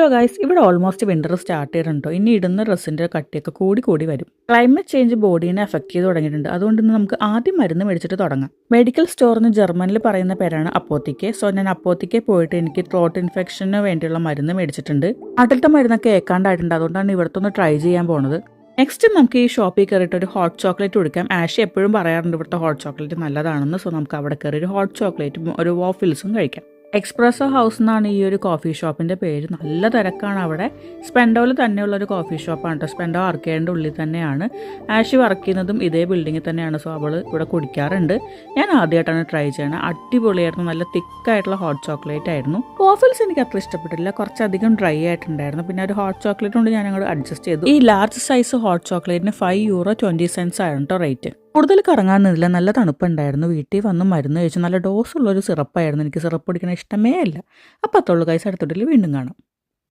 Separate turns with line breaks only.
Hello guys ഇവിടെ almost winter start ചെയ്തിട്ടുണ്ടോ. ഇനി ഇടുന്ന ഡ്രസ്സിന്റെ കട്ടിയൊക്കെ കൂടി കൂടി വരും. ക്ലൈമറ്റ് ചേഞ്ച് ബോഡീനെ എഫക്ട് ചെയ്ത് തുടങ്ങിയിട്ടുണ്ട്. അതുകൊണ്ട് ഇന്ന് നമുക്ക് ആദ്യം മരുന്ന് മേടിച്ചിട്ട് തുടങ്ങാം. മെഡിക്കൽ സ്റ്റോറിന് ജർമ്മനിൽ പറയുന്ന പേരാണ് അപ്പോത്തിക്ക് സോ ഞാൻ അപ്പോത്തിക്ക് പോയിട്ട് എനിക്ക് ത്രോട്ട് ഇൻഫെക്ഷന് വേണ്ടിയുള്ള മരുന്ന് മേടിച്ചിട്ടുണ്ട്. അടുത്ത മരുന്നൊക്കെ ഏക്കാണ്ടായിട്ടുണ്ട്. അതുകൊണ്ടാണ് ഇവിടുത്തെ ഒന്ന് ട്രൈ ചെയ്യാൻ പോണത്. നെക്സ്റ്റ് നമുക്ക് ഈ ഷോപ്പിൽ കയറിയിട്ട് ഒരു ഹോട്ട് ചോക്ലേറ്റ് കൊടുക്കാം. ആഷി എപ്പോഴും പറയാറുണ്ട് ഇവിടുത്തെ ഹോട്ട് ചോക്ലേറ്റ് നല്ലതാണെന്ന്. സോ നമുക്ക് അവിടെ കയറി ഒരു ഹോട്ട് ചോക്ലേറ്റും ഒരു വാഫിൽസും കഴിക്കാം. എക്സ്പ്രസോ ഹൗസ് എന്നാണ് ഈ ഒരു കോഫി ഷോപ്പിന്റെ പേര്. നല്ല തിരക്കാണ് അവിടെ. സ്പെൻഡോയിൽ തന്നെയുള്ള ഒരു കോഫി ഷോപ്പാണ് കേട്ടോ സ്പെൻഡോ ആർക്കേഡിന്റെ ഉള്ളിൽ തന്നെയാണ്. ആഷി വർക്ക് ചെയ്യുന്നതും ഇതേ ബിൽഡിങ്ങിൽ തന്നെയാണ്. സോ അവൾ ഇവിടെ കുടിക്കാറുണ്ട്. ഞാൻ ആദ്യമായിട്ടാണ് ട്രൈ ചെയ്യണത് അടിപൊളിയായിരുന്നു. നല്ല തിക്കായിട്ടുള്ള ഹോട്ട് ചോക്ലേറ്റ് ആയിരുന്നു. വാഫിൽസ് എനിക്ക് അത്ര ഇഷ്ടപ്പെട്ടില്ല. കുറച്ചധികം ഡ്രൈ ആയിട്ടുണ്ടായിരുന്നു. പിന്നെ ഒരു ഹോട്ട് ചോക്ലേറ്റ് കൊണ്ട് ഞാൻ അങ്ങോട്ട് അഡ്ജസ്റ്റ് ചെയ്തു. ഈ ലാർജ് സൈസ് ഹോട്ട് ചോക്ലേറ്റിന് ഫൈവ് യൂറോ ട്വന്റി സെൻസ് ആയിരുന്നു കേട്ടോ റേറ്റ് കൂടുതൽ കറങ്ങാനൊന്നുമില്ല നല്ല തണുപ്പുണ്ടായിരുന്നു. വീട്ടിൽ വന്ന് മരുന്ന് കഴിച്ചു നല്ല ഡോസ് ഉള്ള ഒരു സിറപ്പായിരുന്നു. എനിക്ക് സിറപ്പ് കുടിക്കണ ഇഷ്ടമേ അല്ല. അപ്പോൾ അത്തുള്ളൂ കൈസ് അടുത്തോട്ടിൽ വീണ്ടും കാണാം.